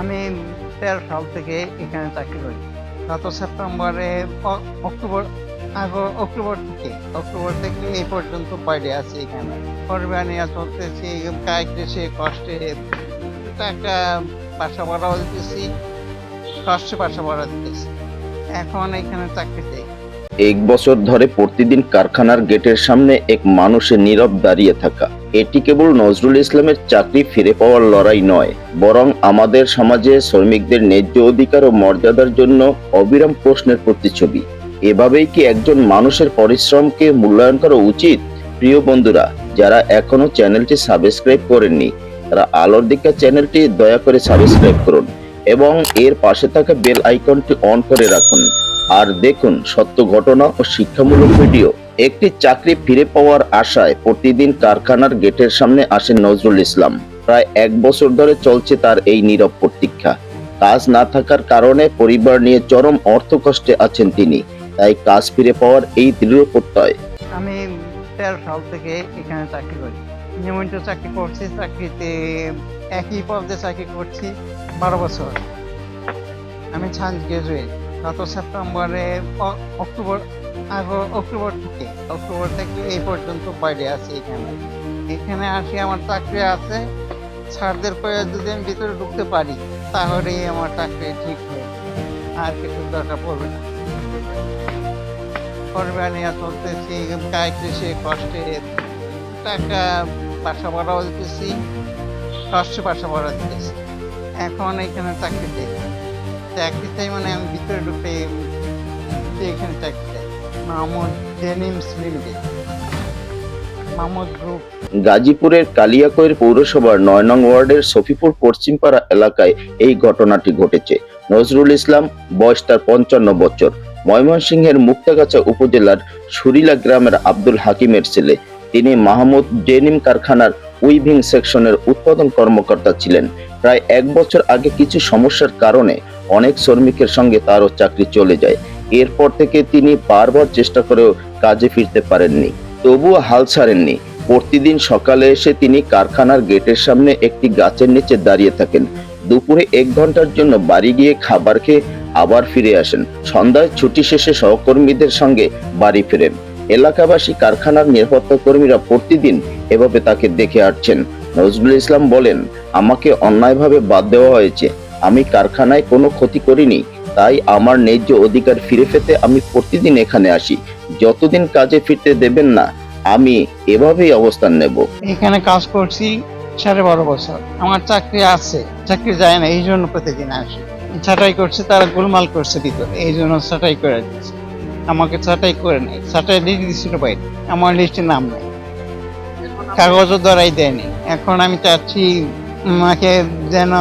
আমি তেরো সাল থেকে এখানে চাকরি করি। গত সেপ্টেম্বরে অক্টোবর অক্টোবর থেকে অক্টোবর থেকে এই পর্যন্ত বাইরে আছি এখানে। করবানিয়া চলতেছি কাইতেছি কষ্টে। টাকা বাসা ভাড়াও দিতেছি কষ্টে বাসা ভাড়া দিতেছি। এখন এখানে চাকরিতে এক বছর ধরে প্রতিদিন কারখানার গেটের সামনে এক মানুষের নীরব দাঁড়িয়ে থাকা। এটি কেবল নজরুল ইসলামের চাকরি ফিরে পাওয়ার লড়াই নয়, বরং আমাদের সমাজে শ্রমিকদের ন্যায্য অধিকার ও মর্যাদার জন্য অবিরাম প্রশ্নের প্রতিচ্ছবি। এভাবেই কি একজন মানুষের পরিশ্রমকে মূল্যায়ন করা উচিত? প্রিয় বন্ধুরা, যারা এখনও চ্যানেলটি সাবস্ক্রাইব করেননি, তারা আলোর দিকা চ্যানেলটি দয়া করে সাবস্ক্রাইব করুন এবং এর পাশে থাকা বেল আইকনটি অন করে রাখুন। আর দেখুন সত্য ঘটনা ও শিক্ষামূলক ভিডিও। একটি চাকরি ফিরে পাওয়ার আশায় প্রতিদিন কারখানার গেটের সামনে আসেন নজরুল ইসলাম। প্রায় এক বছর ধরে চলছে তার এই নীরব প্রতীক্ষা। কাজ না থাকার কারণে পরিবার নিয়ে চরম অর্থকষ্টে আছেন তিনি। তাই কাজ ফিরে পাওয়ার এই দৃঢ় প্রত্যয়। আমি তেরো সাল থেকে এখানে চাকরি করি। নিয়মিত চাকরি করছি, চাকরিতে একই পদে চাকরি করছি বারো বছর। আমি সায়েন্স গ্রাজুয়েট গত সেপ্টেম্বরে অক্টোবর অক্টোবর থেকে অক্টোবর থেকে এই পর্যন্ত বাইরে আছি এখানে। এখানে আসি, আমার চাকরি আছে। স্যারদের কয়ে যদি আমি ভিতরে ঢুকতে পারি, তাহলেই আমার চাকরি ঠিক হয়ে আর কিছু দরকার পড়বে না। করবানিয়া চলতেছি কাইতেছি কষ্টে টাকা বাসা ভাড়াও দিতেছি, কষ্টে বাসা ভাড়া দিতেছি। এখন এখানে চাকরিতে চাকরিতে মানে আমি ভিতরে ঢুকে এখানে চাকরি গাজীপুরের কালিয়াকৈর পৌরসভার নয় নং ওয়ার্ডের সফিপুর পশ্চিমপাড়া এলাকায় এই ঘটনাটি ঘটেছে। নজরুল ইসলাম, বয়স তার পঞ্চান্ন বছর। ময়মনসিংহের মুক্তাগাছা উপজেলার সুরিলা গ্রামের আব্দুল হাকিমের ছেলে। তিনি মাহমুদ ডেনিম কারখানার উইভিং সেকশনের উৎপাদন কর্মকর্তা ছিলেন। প্রায় এক বছর আগে কিছু সমস্যার কারণে অনেক শ্রমিকের সঙ্গে তারও চাকরি চলে যায়। এরপর থেকে তিনি বারবার চেষ্টা করেও কাজে ফিরতে পারেননি। তবুও হাল ছাড়েননি। প্রতিদিন সকালে এসে তিনি কারখানার গেটের সামনে একটি গাছের নিচে দাঁড়িয়ে থাকেন। দুপুরে এক ঘণ্টার জন্য বাড়ি গিয়ে খাবার খেয়ে আবার ফিরে আসেন। সন্ধ্যায় ছুটি শেষে সহকর্মীদের সঙ্গে বাড়ি ফেরেন। এলাকাবাসী কারখানার নিরাপত্তা কর্মীরা প্রতিদিন এভাবে তাকে দেখে আসছেন। নজরুল ইসলাম বলেন, আমাকে অন্যায়ভাবে বাদ দেওয়া হয়েছে। আমি কারখানায় কোনো ক্ষতি করিনি, তাই আমার ন্যায্য অধিকার ফিরে পেতে আমি প্রতিদিন এখানে আসি। যতদিন কাজে ফিরতে দেবেন না, আমি এভাবেই অবস্থান নেব। এখানে কাজ করছি সাড়ে বারো বছর। আমার চাকরি আছে, চাকরি যায় না, এই জন্য প্রতিদিন আসি। ছাটাই করছে, তারা গোলমাল করছে ভিতরে, এই জন্য ছাটাই করে দিচ্ছে। আমাকে ছাটাই করে নেই ছাটাই লিস্ট দিচ্ছিল বাইরে। আমার লিস্টে নাম নেই। কাগজও ধরাই দেয়নি। এখন আমি চাচ্ছি আমাকে যেন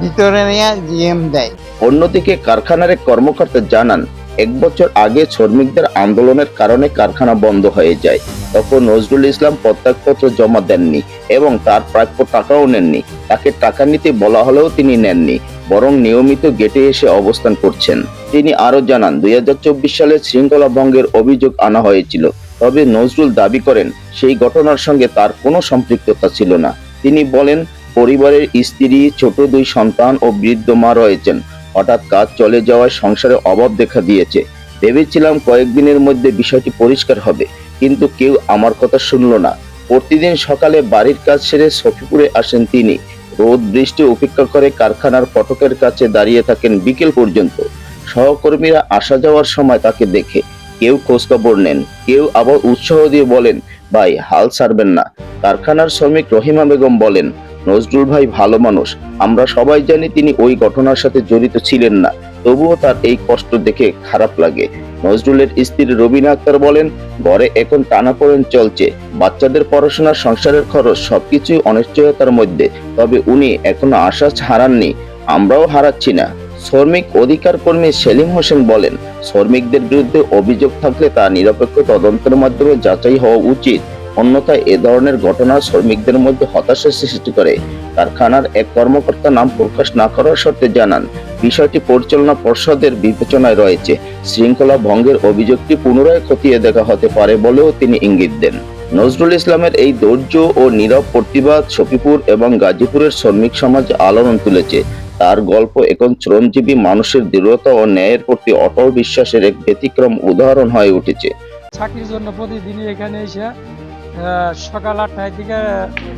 ভিতরে নিয়ে জিএম দেয়। অন্যদিকে কারখানার এক কর্মকর্তা জানান, এক বছর আগে শ্রমিকদের আন্দোলনের কারণে কারখানা বন্ধ হয়ে যায়। তখন নজরুল ইসলাম প্রত্যাগপত্র জমা দেননি এবং তার প্রাপ্য টাকাও নেননি। তাকে টাকা নিতে বলা হলেও তিনি নেননি, বরং নিয়মিত গেটে এসে অবস্থান করছেন। তিনি আরও জানান, দুই চব্বিশ সালে শৃঙ্খলা ভঙ্গের অভিযোগ আনা হয়েছিল, তবে নজরুল দাবি করেন, সেই ঘটনার সঙ্গে তার কোনো সম্পৃক্ততা ছিল না। তিনি বলেন পরিবারের স্ত্রী, ছোট দুই সন্তান ও বৃদ্ধ মা রয়েছেন। হঠাৎ কাজ চলে যাওয়ায় সংসারে অভাব দেখা দিয়েছে। ভেবেছিলাম কয়েকদিনের মধ্যে বিষয়টি পরিষ্কার হবে, কিন্তু কেউ আমার কথা শুনল না। প্রতিদিন সকালে বাড়ির কাজ সেরে সফিপুরে আসেন তিনি। রোদ বৃষ্টি উপেক্ষা করে কারখানার ফটকের কাছে দাঁড়িয়ে থাকেন বিকেল পর্যন্ত। সহকর্মীরা আসা যাওয়ার সময় তাকে দেখে কেউ খোঁজখবর নেন, কেউ আবার উৎসাহ দিয়ে বলেন, ভাই, হাল ছাড়বেন না। কারখানার শ্রমিক রহিমা বেগম বলেন নজরুল ভাই ভালো মানুষ। আমরা সবাই জানি তিনি ওই ঘটনার সাথে জড়িত ছিলেন না। তবুও তার এই কষ্ট দেখে খারাপ লাগে। নজরুলের স্ত্রী রবিনা আক্তার বলেন, ঘরে এখন টানাপোড়েন চলছে। বাচ্চাদের পড়াশোনা সংসারের খরচ সবকিছুই অনিশ্চয়তার মধ্যে। তবে উনি এখনও আশা হারাননি। আমরাও হারাচ্ছি না। শ্রমিক অধিকার কর্মী সেলিম হোসেন বলেন, শ্রমিকদের বিরুদ্ধে অভিযোগ থাকলে তা নিরপেক্ষ তদন্তের মাধ্যমে যাচাই হওয়া উচিত। অন্যথায় এ ধরনের ঘটনা শ্রমিকদের মধ্যে হতাশার সৃষ্টি করে। কারখানার এক কর্মকর্তা নাম প্রকাশ না করার শর্তে জানান, বিষয়টি পরিচালনা পর্ষদের বিবেচনায় রয়েছে। শৃঙ্খলা ভঙ্গের অভিযোগটি পুনরায় খতিয়ে দেখা হতে পারে বলেও তিনি ইঙ্গিত দেন। নজরুল ইসলামের এই ধৈর্য ও নীরব প্রতিবাদ শফিপুর এবং গাজীপুরের শ্রমিক সমাজ আলোড়ন তুলেছে। তার গল্প এখন শ্রমজীবী মানুষের দৃঢ়তা ও ন্যায়ের প্রতি অটল বিশ্বাসের এক ব্যতিক্রম উদাহরণ হয়ে উঠেছে। চাকরির জন্য প্রতিদিনই এখানে এসে সকাল আটটায় থেকে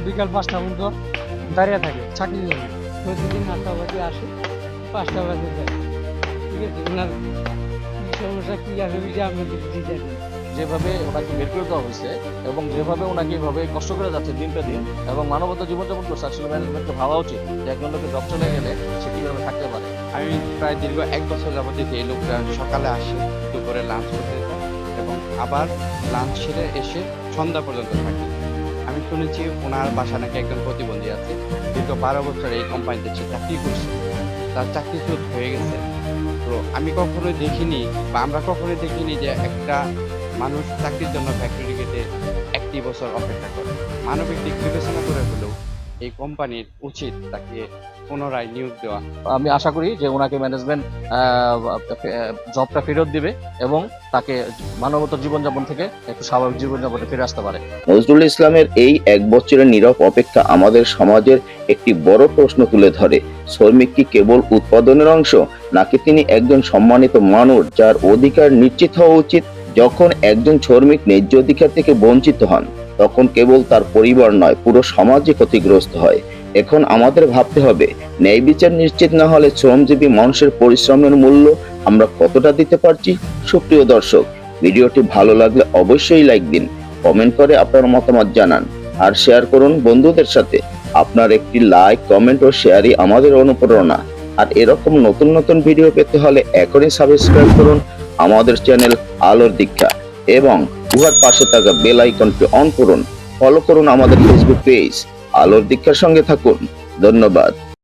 বিকাল পাঁচটা পর্যন্ত দাঁড়িয়ে থাকে চাকরির জন্য প্রতিদিন আটটা বাজে আসে পাঁচটা বাজে যায়। ঠিক আছে? ওনার কি সমস্যা কি আছে বুঝে যেভাবে ওনাকে বের করে দেওয়া হয়েছে এবং যেভাবে ওনাকে এভাবে কষ্ট করে যাচ্ছে দিন পে দিন এবং মানবতা জীবনযাপন করছে আসলে ম্যানেজমেন্টকে ভাবা উচিত যে একজন লোকের জব চলে গেলে সে কীভাবে থাকতে পারে। আমি প্রায় দীর্ঘ এক বছর যাবত দেখি এই লোকটা সকালে আসে দুপুরে লাঞ্চ করতে। আবার লাঞ্চ সেরে এসে সন্ধ্যা পর্যন্ত থাকে। আমি শুনেছি ওনার বাসা নাকি একজন প্রতিবন্ধী আছে দীর্ঘ বারো বছর এই কোম্পানিতে সে চাকরি করছে। তার চাকরি চুত হয়ে গেছে। তো আমি কখনোই দেখিনি বা আমরা কখনোই দেখিনি যে একটা মানুষ চাকরির জন্য ফ্যাক্টরি গেটে একটি বছর অপেক্ষা করে। মানবিক দিক বিবেচনা করে হলেও এই কোম্পানির উচিত তাকে পুনরায় নিয়োগ দেওয়া। আমি আশা করি যে ওনাকে ম্যানেজমেন্ট জবটা ফেরত দিবে এবং তাকে মানবতা জীবনযাপন থেকে একটু স্বাভাবিক জীবনযাপনে ফিরে আসতে পারে। নজরুল ইসলামের এই এক বছরের নীরব অপেক্ষা আমাদের সমাজের একটি বড় প্রশ্ন তুলে ধরে। শ্রমিক কি কেবল উৎপাদনের অংশ নাকি তিনি একজন সম্মানিত মানুষ যার অধিকার নিশ্চিত হওয়া উচিত? যখন একজন শ্রমিক ন্যায্য অধিকার থেকে বঞ্চিত হন তখন কেবল তার পরিবার নয় পুরো সমাজই ক্ষতিগ্রস্ত হয়। এখন আমাদের ভাবতে হবে, ন্যায় বিচার নিশ্চিত না হলে শ্রমজীবী মানুষের পরিশ্রমের মূল্য আমরা কতটা দিতে পারছি? সুপ্রিয় দর্শক, ভিডিওটি ভালো লাগলে অবশ্যই লাইক দিন কমেন্ট করে আপনার মতামত জানান, আর শেয়ার করুন বন্ধুদের সাথে। আপনার একটি লাইক কমেন্ট ও শেয়ারই আমাদের অনুপ্রেরণা। আর এরকম নতুন নতুন ভিডিও পেতে হলে এখনই সাবস্ক্রাইব করুন আমাদের চ্যানেল আলোর দীক্ষা এবং উহার পাশে থাকা বেল আইকনটি অন করুন। ফলো করুন আমাদের ফেসবুক পেজ আলোর দীক্ষার সঙ্গে থাকুন। ধন্যবাদ।